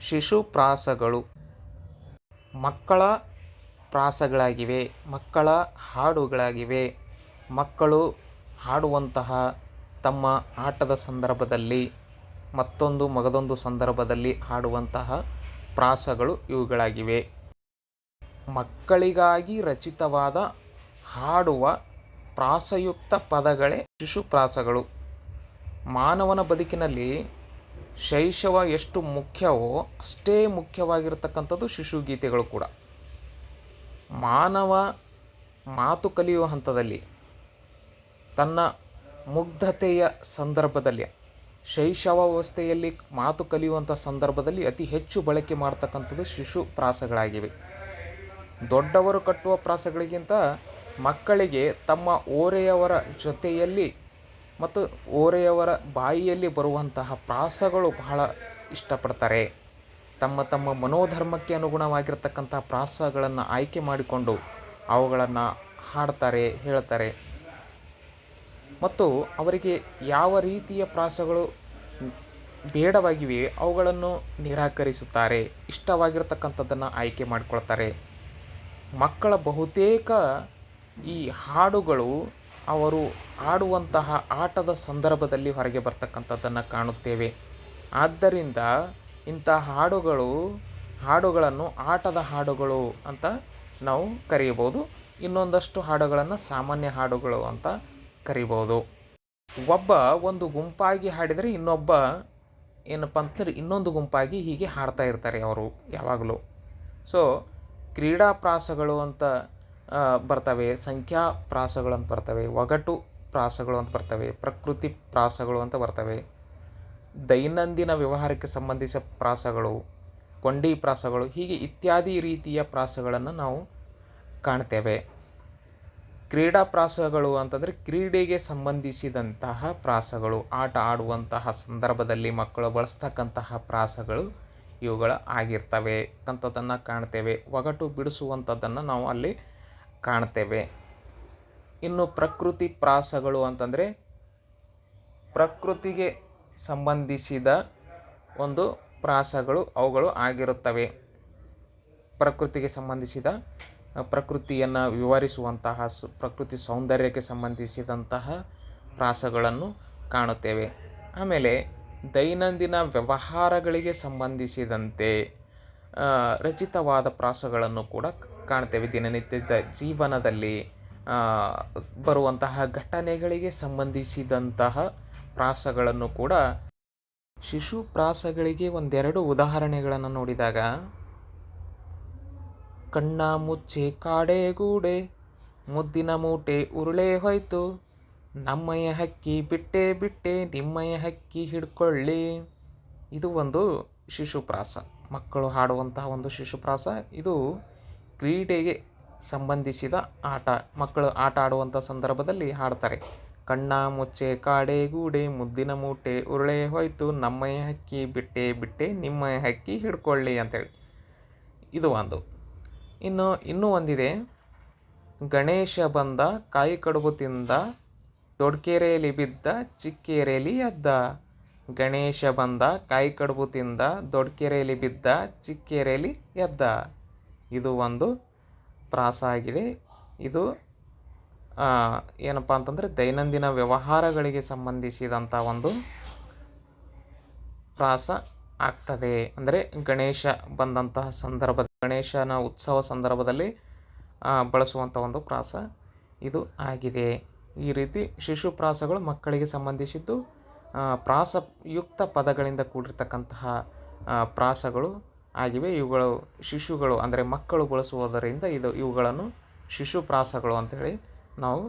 ಶಿಶುಪ್ರಾಸಗಳು. ಮಕ್ಕಳ ಪ್ರಾಸಗಳಾಗಿವೆ, ಮಕ್ಕಳ ಹಾಡುಗಳಾಗಿವೆ. ಮಕ್ಕಳು ಹಾಡುವಂತಹ ತಮ್ಮ ಆಟದ ಸಂದರ್ಭದಲ್ಲಿ, ಮತ್ತೊಂದು ಮಗದೊಂದು ಸಂದರ್ಭದಲ್ಲಿ ಹಾಡುವಂತಹ ಪ್ರಾಸಗಳು ಇವುಗಳಾಗಿವೆ. ಮಕ್ಕಳಿಗಾಗಿ ರಚಿತವಾದ ಹಾಡುವ ಪ್ರಾಸಯುಕ್ತ ಪದಗಳೇ ಶಿಶುಪ್ರಾಸಗಳು. ಮಾನವನ ಬದುಕಿನಲ್ಲಿ ಶೈಶವ ಎಷ್ಟು ಮುಖ್ಯವೋ ಅಷ್ಟೇ ಮುಖ್ಯವಾಗಿರತಕ್ಕಂಥದ್ದು ಶಿಶುಗೀತೆಗಳು ಕೂಡ. ಮಾನವ ಮಾತು ಕಲಿಯುವ ಹಂತದಲ್ಲಿ, ತನ್ನ ಮುಗ್ಧತೆಯ ಸಂದರ್ಭದಲ್ಲಿ ಶೈಶವಾವಸ್ಥೆಯಲ್ಲಿ ಮಾತು ಕಲಿಯುವಂಥ ಸಂದರ್ಭದಲ್ಲಿ ಅತಿ ಹೆಚ್ಚು ಬಳಕೆ ಮಾಡ್ತಕ್ಕಂಥದ್ದು ಶಿಶು ಪ್ರಾಸಗಳಾಗಿವೆ. ದೊಡ್ಡವರು ಕಟ್ಟುವ ಪ್ರಾಸಗಳಿಗಿಂತ ಮಕ್ಕಳಿಗೆ ತಮ್ಮ ಓರೆಯವರ ಜೊತೆಯಲ್ಲಿ ಮತ್ತು ಓರೆಯವರ ಬಾಯಿಯಲ್ಲಿ ಬರುವಂತಹ ಪ್ರಾಸಗಳು ಬಹಳ ಇಷ್ಟಪಡ್ತಾರೆ. ತಮ್ಮ ತಮ್ಮ ಮನೋಧರ್ಮಕ್ಕೆ ಅನುಗುಣವಾಗಿರತಕ್ಕಂಥ ಪ್ರಾಸಗಳನ್ನು ಆಯ್ಕೆ ಮಾಡಿಕೊಂಡು ಅವುಗಳನ್ನು ಹಾಡ್ತಾರೆ, ಹೇಳ್ತಾರೆ. ಮತ್ತು ಅವರಿಗೆ ಯಾವ ರೀತಿಯ ಪ್ರಾಸಗಳು ಬೇಡವಾಗಿವೆ ಅವುಗಳನ್ನು ನಿರಾಕರಿಸುತ್ತಾರೆ, ಇಷ್ಟವಾಗಿರ್ತಕ್ಕಂಥದ್ದನ್ನು ಆಯ್ಕೆ ಮಾಡಿಕೊಳ್ತಾರೆ. ಮಕ್ಕಳ ಬಹುತೇಕ ಈ ಹಾಡುಗಳು ಅವರು ಆಡುವಂತಹ ಆಟದ ಸಂದರ್ಭದಲ್ಲಿ ಹೊರಗೆ ಬರ್ತಕ್ಕಂಥದ್ದನ್ನು ಕಾಣುತ್ತೇವೆ. ಆದ್ದರಿಂದ ಇಂಥ ಹಾಡುಗಳು, ಹಾಡುಗಳನ್ನು ಆಟದ ಹಾಡುಗಳು ಅಂತ ನಾವು ಕರೆಯಬಹುದು. ಇನ್ನೊಂದಷ್ಟು ಹಾಡುಗಳನ್ನು ಸಾಮಾನ್ಯ ಹಾಡುಗಳು ಅಂತ ಕರಿಬೋದು ಒಬ್ಬ ಒಂದು ಗುಂಪಾಗಿ ಹಾಡಿದರೆ ಇನ್ನೊಬ್ಬ ಏನಪ್ಪ ಅಂತಂದ್ರೆ ಇನ್ನೊಂದು ಗುಂಪಾಗಿ ಹೀಗೆ ಹಾಡ್ತಾ ಇರ್ತಾರೆ ಅವರು ಯಾವಾಗಲೂ. ಸೊ ಕ್ರೀಡಾಪ್ರಾಸಗಳು ಅಂತ ಬರ್ತವೆ, ಸಂಖ್ಯಾ ಪ್ರಾಸಗಳು ಅಂತ ಬರ್ತವೆ, ಒಗಟು ಪ್ರಾಸಗಳು ಅಂತ ಬರ್ತವೆ, ಪ್ರಕೃತಿ ಪ್ರಾಸಗಳು ಅಂತ ಬರ್ತವೆ. ದೈನಂದಿನ ವ್ಯವಹಾರಕ್ಕೆ ಸಂಬಂಧಿಸಿದ ಪ್ರಾಸಗಳು, ಕೊಂಡಿ ಪ್ರಾಸಗಳು, ಹೀಗೆ ಇತ್ಯಾದಿ ರೀತಿಯ ಪ್ರಾಸಗಳನ್ನು ನಾವು ಕಾಣ್ತೇವೆ. ಕ್ರೀಡಾ ಪ್ರಾಸಗಳು ಅಂತಂದರೆ ಕ್ರೀಡೆಗೆ ಸಂಬಂಧಿಸಿದಂತಹ ಪ್ರಾಸಗಳು, ಆಟ ಆಡುವಂತಹ ಸಂದರ್ಭದಲ್ಲಿ ಮಕ್ಕಳು ಬಳಸ್ತಕ್ಕಂತಹ ಪ್ರಾಸಗಳು ಇವುಗಳ ಆಗಿರ್ತವೆ. ಅಂಥದ್ದನ್ನು ಕಾಣ್ತೇವೆ. ಒಗಟು ಬಿಡಿಸುವಂಥದ್ದನ್ನು ನಾವು ಅಲ್ಲಿ ಕಾಣ್ತೇವೆ. ಇನ್ನು ಪ್ರಕೃತಿ ಪ್ರಾಸಗಳು ಅಂತಂದರೆ ಪ್ರಕೃತಿಗೆ ಸಂಬಂಧಿಸಿದ ಒಂದು ಪ್ರಾಸಗಳು ಅವುಗಳು ಆಗಿರುತ್ತವೆ. ಪ್ರಕೃತಿಗೆ ಸಂಬಂಧಿಸಿದ, ಪ್ರಕೃತಿಯನ್ನು ವಿವರಿಸುವಂತಹ ಪ್ರಕೃತಿ ಸೌಂದರ್ಯಕ್ಕೆ ಸಂಬಂಧಿಸಿದಂತಹ ಪ್ರಾಸಗಳನ್ನು ಕಾಣುತ್ತೇವೆ. ಆಮೇಲೆ ದೈನಂದಿನ ವ್ಯವಹಾರಗಳಿಗೆ ಸಂಬಂಧಿಸಿದಂತೆ ರಚಿತವಾದ ಪ್ರಾಸಗಳನ್ನು ಕೂಡ ಕಾಣ್ತೇವೆ ದಿನನಿತ್ಯದ ಜೀವನದಲ್ಲಿ ಬರುವಂತಹ ಘಟನೆಗಳಿಗೆ ಸಂಬಂಧಿಸಿದಂತಹ ಪ್ರಾಸಗಳನ್ನು ಕೂಡ ಶಿಶು ಪ್ರಾಸಗಳಿಗೆ ಒಂದೆರಡು ಉದಾಹರಣೆಗಳನ್ನು ನೋಡಿದಾಗ, ಕಣ್ಣ ಮುಚ್ಚೆ ಕಾಡೆ ಗೂಡೆ, ಮುದ್ದಿನ ಮೂಟೆ ಉರುಳೆ ಹೋಯ್ತು, ನಮ್ಮಯ್ಯ ಹಕ್ಕಿ ಬಿಟ್ಟೆ ಬಿಟ್ಟೆ ನಿಮ್ಮಯ ಹಕ್ಕಿ ಹಿಡ್ಕೊಳ್ಳಿ. ಇದು ಒಂದು ಶಿಶುಪ್ರಾಸ ಮಕ್ಕಳು ಹಾಡುವಂತಹ ಒಂದು ಶಿಶುಪ್ರಾಸ ಇದು ಕ್ರೀಡೆಗೆ ಸಂಬಂಧಿಸಿದ ಆಟ. ಮಕ್ಕಳು ಆಟ ಆಡುವಂಥ ಸಂದರ್ಭದಲ್ಲಿ ಹಾಡ್ತಾರೆ. ಕಣ್ಣ, ಮುಚ್ಚೆ, ಕಾಡೆ, ಗೂಡೆ, ಮುದ್ದಿನ ಮೂಟೆ, ಉರುಳೆ ಹೋಯ್ತು ನಮ್ಮಯ ಹಕ್ಕಿ, ಬಿಟ್ಟೆ ಬಿಟ್ಟೆ ನಿಮ್ಮ ಹಕ್ಕಿ ಹಿಡ್ಕೊಳ್ಳಿ ಅಂತೇಳಿ. ಇದು ಒಂದು. ಇನ್ನು, ಇನ್ನೂ ಒಂದಿದೆ. ಗಣೇಶ ಬಂದ, ಕಾಯಿ ಕಡುಬು ತಿಂದ ದೊಡ್ಕೆರೆಯಲ್ಲಿ ಬಿದ್ದ ಚಿಕ್ಕೇರೆಯಲ್ಲಿ ಎದ್ದ. ಗಣೇಶ ಬಂದ, ಕಾಯಿ ಕಡುಬು ತಿಂದ ದೊಡ್ಕೆರೆಯಲ್ಲಿ ಬಿದ್ದ ಚಿಕ್ಕೇರೆಯಲ್ಲಿ ಎದ್ದ. ಇದು ಒಂದು ತ್ರಾಸ ಆಗಿದೆ. ಇದು ಏನಪ್ಪ ಅಂತಂದರೆ ದೈನಂದಿನ ವ್ಯವಹಾರಗಳಿಗೆ ಸಂಬಂಧಿಸಿದಂಥ ಒಂದು ಪ್ರಾಸ ಆಗ್ತದೆ. ಅಂದರೆ ಗಣೇಶ ಬಂದಂತಹ ಸಂದರ್ಭ ಗಣೇಶನ ಉತ್ಸವ ಸಂದರ್ಭದಲ್ಲಿ ಬಳಸುವಂಥ ಒಂದು ಪ್ರಾಸ ಇದು ಆಗಿದೆ. ಈ ರೀತಿ ಶಿಶು ಪ್ರಾಸಗಳು ಮಕ್ಕಳಿಗೆ ಸಂಬಂಧಿಸಿದ್ದು ಪ್ರಾಸಯುಕ್ತ ಪದಗಳಿಂದ ಕೂಡಿರ್ತಕ್ಕಂತಹ ಪ್ರಾಸಗಳು ಆಗಿವೆ. ಇವುಗಳು ಶಿಶುಗಳು ಅಂದರೆ ಮಕ್ಕಳು ಬಳಸುವುದರಿಂದ ಇದು ಇವುಗಳನ್ನು ಶಿಶುಪ್ರಾಸಗಳು ಅಂಥೇಳಿ ನಾವು